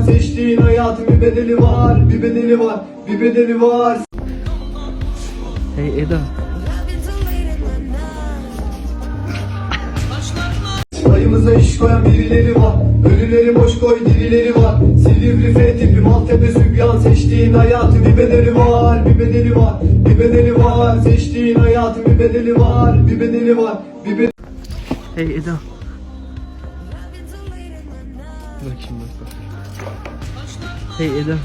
Bir var Seçtiğin hayatın bir bedeli var Bir bedeli var Bir bedeli var Hey Eda. Ayımıza iş koyan birileri var Ölüleri boş koy dirileri var Silivri F tipi Maltepe Sübyan Seçtiğin hayatın bir bedeli var Bir bedeli var Bir bedeli var Seçtiğin hayatın bir bedeli var Bir bedeli var Bir bedeli Hey Eda. Bak şimdi bak bak. Hey Eda.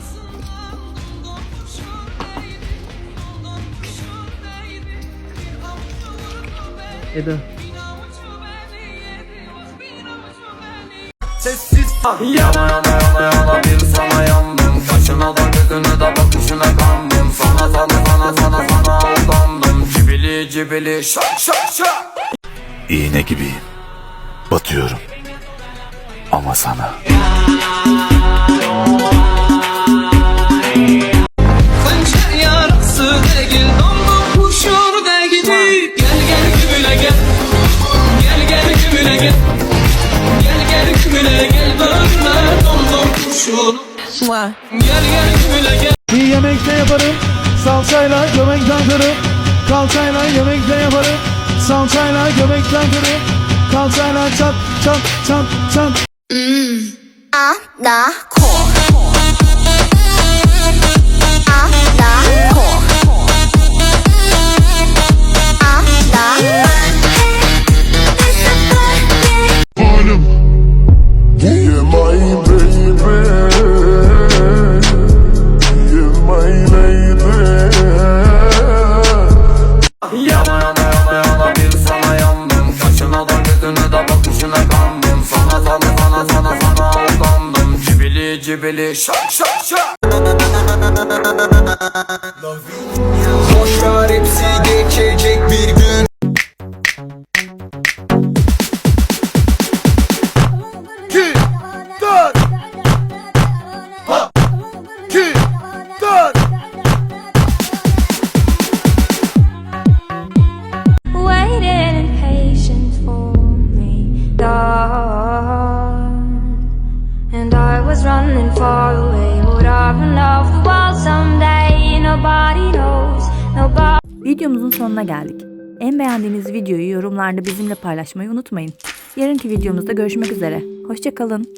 Eda. Sessiz Yana yana yana yana bir sana yandım Kaşına da gözüne de bakışına kandım Sana sana sana sana sana aldandım Cibili cibili şak şak şak İğne gibiyim. Batıyorum. Ama sana. Gel gel kümüle gel. Gel gel kümüle gel. Gel gel kümüle gel. Bölme dondu kuşur. Gel gel kümüle gel. Bir yemekte yaparım Salçayla göbekten kırıp Kalçayla yemekte yaparım Salçayla göbekten kırıp Kalçayla çat çat çat çat 아, 나, 코. Cibili şak şak şak. Boş ver Videomuzun sonuna geldik. En beğendiğiniz videoyu yorumlarda bizimle paylaşmayı unutmayın. Yarınki videomuzda görüşmek üzere. Hoşçakalın.